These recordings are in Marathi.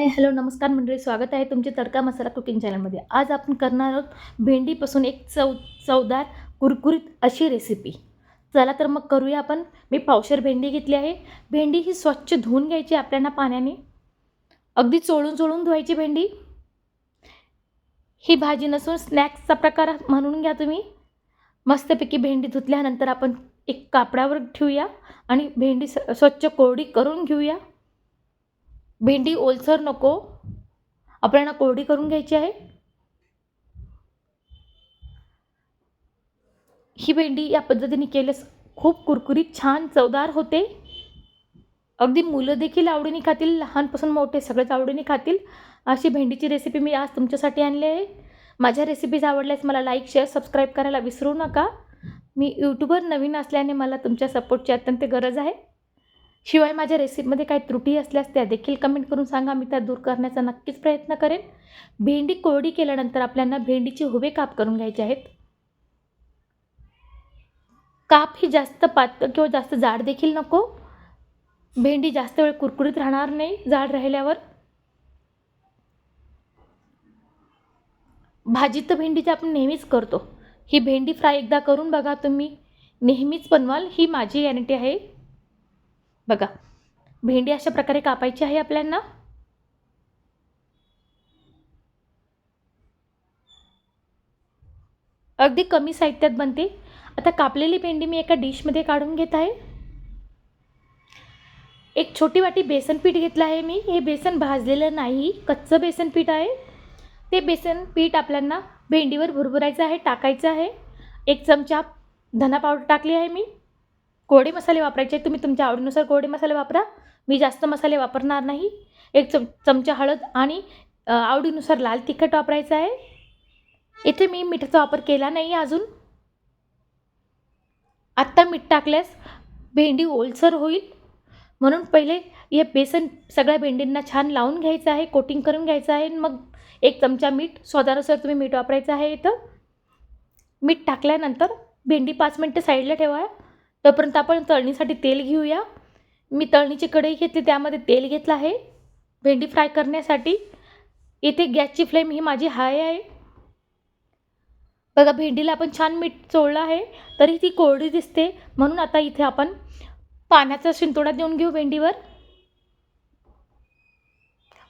हाय हॅलो नमस्कार मंडळी स्वागत आहे तुमचे तडका मसाला कुकिंग चॅनलमध्ये. आज आपण करणार आहोत भेंडीपासून एक चव चवदार कुरकुरीत अशी रेसिपी चला तर मग करूया आपण. मी पावशेर भेंडी घेतली आहे. भेंडी ही स्वच्छ धुवून घ्यायची आपल्याला पाण्याने. अगदी चोळून चोळून धुवायची भेंडी. ही भाजी नसून स्नॅक्सचा प्रकार म्हणून घ्या तुम्ही. मस्तपैकी भेंडी धुतल्यानंतर आपण एक कापडावर ठेवूया आणि भेंडी स- स्वच्छ कोरडी करून घेऊया. भेंडी ओलसर नको. आपल्याला कोरडी करून घ्यायची आहे. ही भेंडी या पद्धतीने केल्यास खूप कुरकुरीत छान चवदार होते. अगदी मुलं देखील आवडीने खातील लहानपासून मोठे सगळेच आवडीने खातील. अशी भेंडीची रेसिपी मी आज तुमच्यासाठी आणली आहे. माझ्या रेसिपीज आवडल्यास मला लाईक शेअर सबस्क्राईब करायला विसरू नका. मी यूट्यूबर नवीन असल्याने मला तुमच्या सपोर्टची अत्यंत गरज आहे. शिवाय माझ्या रेसिपीमध्ये काही त्रुटी असल्यास त्या देखील कमेंट करून सांगा. मी त्या दूर करण्याचा नक्कीच प्रयत्न करेन. भेंडी कोरडी केल्यानंतर आपल्याला भेंडीचे हुबे काप करून घ्यायचे आहेत. काप ही जास्त पातळ किंवा जास्त जाड देखील नको. भेंडी जास्त वेळ कुरकुरीत राहणार नाही जाड राहिल्यावर. भाजी तर भेंडीची आपण नेहमीच करतो. ही भेंडी फ्राय एकदा करून बघा तुम्ही. नेहमीच बनवाल ही माझी गॅरंटी आहे. बघा भेंडी अशा प्रकारे कापायची आहे आपल्यांना. अगदी कमी साहित्यात बनते. आता कापलेली भेंडी मी एका डिशमध्ये काढून घेत आहे. एक छोटी वाटी बेसन पीठ घेतलं आहे मी. हे बेसन भाजलेलं नाही कच्चं बेसन पीठ आहे. ते बेसन पीठ आपल्यांना भेंडीवर भुरभुरायचं आहे टाकायचं आहे. एक चमचा धना पावडर टाकली आहे मी. गोडे मसाले वापरायचे तुम्ही तुमच्या आवडीनुसार कोरडे मसाले वापरा. मी जास्त मसाले वापरणार नाही. एक चम चमचा हळद आणि आवडीनुसार लाल तिखट वापरायचं आहे. इथे मी मिठाचा वापर केला नाही अजून. आत्ता मीठ टाकल्यास भेंडी ओलसर होईल. म्हणून पहिले हे बेसन सगळ्या भेंडींना छान लावून घ्यायचं आहे. कोटिंग करून घ्यायचं आहे. मग एक चमचा मीठ स्वादानुसार तुम्ही मीठ वापरायचं आहे इथं. मीठ टाकल्यानंतर भेंडी पाच मिनटं साईडला ठेवा. तोपर्यंत आपण तळणीसाठी तेल घेऊया. मी तळणीची कढई घेतली त्यामध्ये तेल घेतलं आहे. भेंडी फ्राय करण्यासाठी इथे गॅसची फ्लेम ही माझी हाय आहे. बघा भेंडीला आपण छान मीठ चोळलं आहे तरी ती कोरडी दिसते. म्हणून आता इथे आपण पाण्याचा शिंतोडा देऊन घेऊ भेंडीवर.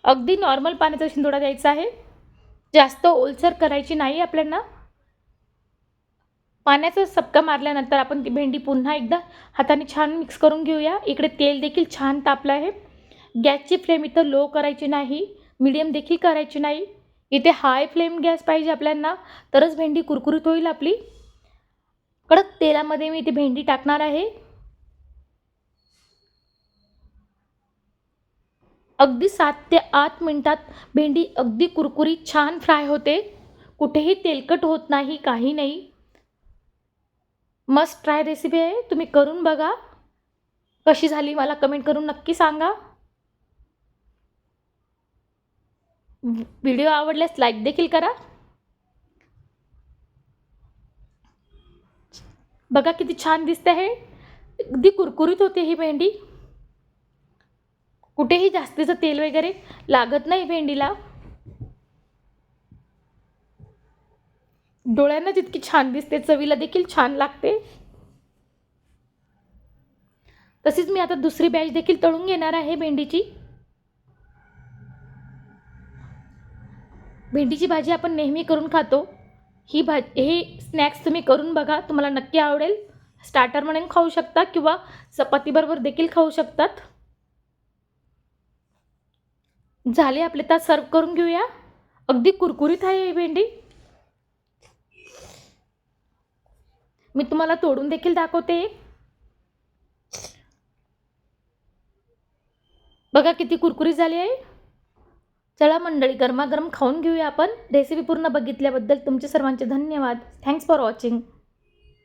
अगदी नॉर्मल पाण्याचा शिंतोडा द्यायचा आहे. जास्त ओलसर करायची नाही आपल्याला. पाण्याचा सपका मारल्यानंतर आपण ती भेंडी पुन्हा एकदा हाताने छान मिक्स करून घेऊया. इकडे तेल देखील छान तापलं आहे. गॅसची फ्लेम इथं लो करायची नाही मिडियम देखील करायची नाही. इथे हाय फ्लेम गॅस पाहिजे आपल्यांना तरच भेंडी कुरकुरीत होईल आपली. कडक तेलामध्ये मी इथे भेंडी टाकणार आहे. अगदी सात ते आठ मिनटात भेंडी अगदी कुरकुरीत छान फ्राय होते. कुठेही तेलकट होत नाही काही नाही. मस्त ट्राय रेसिपी आहे. तुम्ही करून बघा. कशी झाली मला कमेंट करून नक्की सांगा. व्हिडिओ आवडल्यास लाईक देखील करा. बघा किती छान दिसते आहे अगदी कुरकुरीत होते ही भेंडी. कुठेही जास्तीचं तेल वगैरे लागत नाही भेंडीला. डोळ्यांना जितकी छान दिसते चवीला देखील छान लागते. तसेच मी आता दुसरी बॅच देखील तळून घेणार आहे भेंडीची. भेंडीची भाजी आपण नेहमी करून खातो. ही भाजी हे स्नॅक्स तुम्ही करून बघा तुम्हाला नक्की आवडेल. स्टार्टर म्हणून खाऊ शकता किंवा चपातीबरोबर देखील खाऊ शकतात. झाले आपले तास सर्व करून घेऊया. अगदी कुरकुरीत आहे ही भेंडी. मी तुम्हाला तोडून देखील दाखवते. बघा किती कुरकुरी झाली आहे. चला मंडळी गरमागरम खाऊन घेऊया आपण. रेसिपी पूर्ण बघितल्याबद्दल तुमचे सर्वांचे धन्यवाद. Thanks for watching